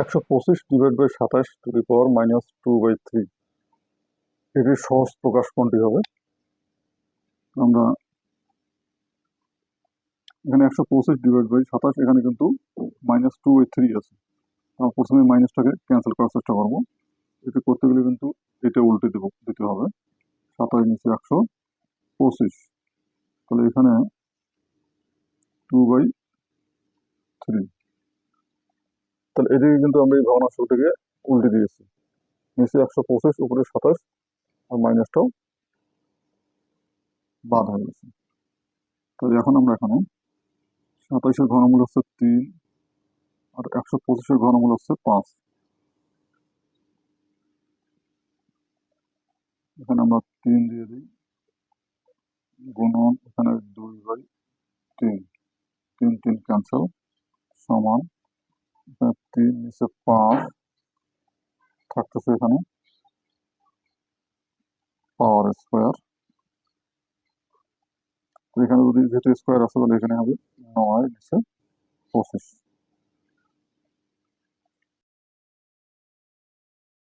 একশো পঁচিশ divide by সাতাশ to the power minus two by three. এটির সহজ প্রকাশ কোনটি হবে? আমরা এখানে একশো পঁচিশ ডিভাইড বাই সাতাশ, এখানে কিন্তু মাইনাস টু বাই থ্রি আছে। আমরা প্রথমে মাইনাসটাকে ক্যান্সেল করার চেষ্টা করব। এটা করতে গেলে কিন্তু এটা উল্টে দেব, দিতে হবে। সাতাশ নিচে একশো পঁচিশ। তাহলে এখানে টু বাই থ্রি। তাহলে এদিকে কিন্তু আমরা এই ভগ্নাংশটাকে উল্টে দিয়েছি। নিচে একশো পঁচিশ, উপরে সাতাশ আর মাইনাসটাও বাদ হয়ে গেছে। তাহলে এখন আমরা এখানে সাতাইশের ঘনমূল হচ্ছে তিন আর একশো পঁচিশের ঘনমূল হচ্ছে পাঁচ। এখানে আমরা তিন দিয়ে দিই। গুণন এখানে দুই বাই তিন। তিন তিন ক্যান্সেল সমান তিন নিচে পাঁচ থাকতেছে এখানে পাওয়ার স্কোয়ার এখানে যদি যেহেতু স্কোয়ার আছে তাহলে এখানে হবে নয় নিচে পঁচিশ